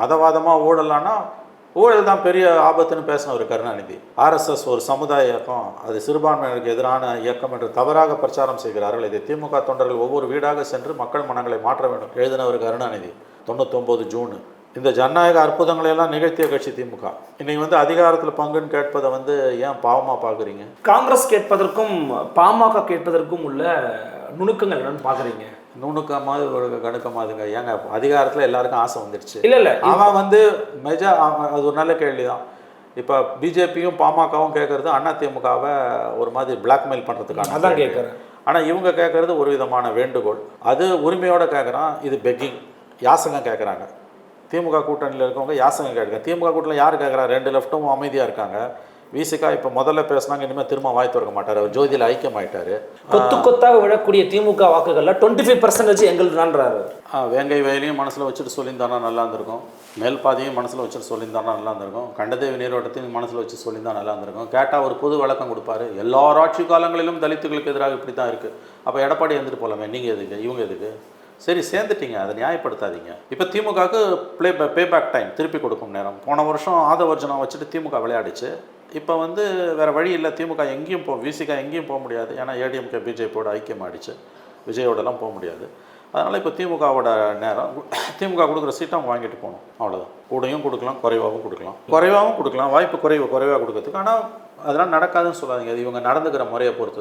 மதவாதமாக ஊழலான்னா ஊழல் தான் பெரிய ஆபத்துன்னு பேசினவர் கருணாநிதி. ஆர்எஸ்எஸ் ஒரு சமுதாய இயக்கம். அது சிறுபான்மையினருக்கு எதிரான இயக்கம் என்று தவறாக பிரச்சாரம் செய்கிறார்கள். இதை திமுக தொண்டர்கள் ஒவ்வொரு வீடாக சென்று மக்கள் மனங்களை மாற்ற வேண்டும். எழுதினவர் கருணாநிதி தொண்ணூத்தொம்பது ஜூன். இந்த ஜனநாயக அற்புதங்களை எல்லாம் நிகழ்த்திய கட்சி திமுக. இன்னைக்கு வந்து அதிகாரத்தில் பங்குன்னு கேட்பதை வந்து ஏன் பாவமாக பார்க்குறீங்க காங்கிரஸ் கேட்பதற்கும் பாமக கேட்பதற்கும் உள்ள நுணுக்கங்கள் என்னன்னு பாக்குறீங்க? நுணுக்கமாக ஒரு கணுக்கமாதுங்க ஏங்க அதிகாரத்தில் எல்லாருக்கும் ஆசை வந்துடுச்சு இல்ல இல்ல. அவன் வந்து மெஜா அது ஒரு நல்ல கேள்வி தான் இப்போ பிஜேபியும் பாமகவும் கேட்குறது அண்ணா திமுகவை ஒரு மாதிரி பிளாக்மெயில் பண்ணுறதுக்கான அதான் கேட்கறேன். ஆனால் இவங்க கேட்குறது ஒரு விதமான வேண்டுகோள். அது உரிமையோட கேட்குறான் இது பெக்கிங் யாசகம் கேட்குறாங்க திமுக கூட்டணியில் இருக்கவங்க யாசகம் கேட்குறாங்க திமுக கூட்டணியில் யார் கேட்குறா? ரெண்டு லெஃப்ட்டும் அமைதியாக இருக்காங்க. விசிகா இப்போ முதல்ல பேசுனாங்க இனிமேல் திரும்ப வாய் திறக்க மாட்டார். அவர் ஜோதியில் ஐக்கியமாயிட்டாரு. கொத்து கொத்தாக விழக்கூடிய திமுக வாக்குகள்ல டுவெண்ட்டி ஃபைவ் பர்சன்டேஜ் எங்களுதான்றாரு ஆ, வேங்கை வயலையும் மனசில் வச்சுட்டு சொல்லியிருந்தானா நல்லா இருந்திருக்கும். மேல் பாதையும் மனசில் வச்சுட்டு சொல்லியிருந்தானா நல்லா இருந்திருக்கும். கண்டதேவி நீரோட்டத்தையும் மனசில் வச்சு சொல்லியிருந்தா நல்லா இருந்திருக்கும். கேட்டால் ஒரு புது விளக்கம் கொடுப்பாரு. எல்லா ஆட்சி காலங்களிலும் தலித்துகளுக்கு எதிராக இப்படி தான் இருக்குது அப்போ எடப்பாடி எழுந்துட்டு போகலாமே நீங்கள் எதுக்கு? இவங்க எதுக்கு? சரி சேர்ந்துட்டீங்க. அதை நியாயப்படுத்தாதீங்க. இப்போ திமுகவுக்கு ப்ளே பே பேக் டைம் திருப்பி கொடுக்கும் நேரம். போன வருஷம் ஆதவர்ஜனம் வச்சுட்டு திமுக விளையாடிச்சு. இப்போ வந்து வேறு வழி இல்லை. திமுக எங்கேயும் போ விசிகா எங்கேயும் போக முடியாது. ஏன்னா ஏடிஎம்கே பிஜேபியோட ஐக்கியமாகிடுச்சு விஜயோடலாம் போக முடியாது. அதனால் இப்போ திமுகவோட நேரம் திமுக கொடுக்குற சீட்டை அவங்க வாங்கிட்டு போகணும். அவ்வளோதான் கூடையும் கொடுக்கலாம் குறைவாகவும் கொடுக்கலாம். குறைவாகவும் கொடுக்கலாம். வாய்ப்பு குறைவு குறைவாக கொடுக்கறதுக்கு. ஆனால் அதெல்லாம் நடக்காதுன்னு சொல்லாதீங்க. அது இவங்க நடந்துக்கிற முறையை பொறுத்து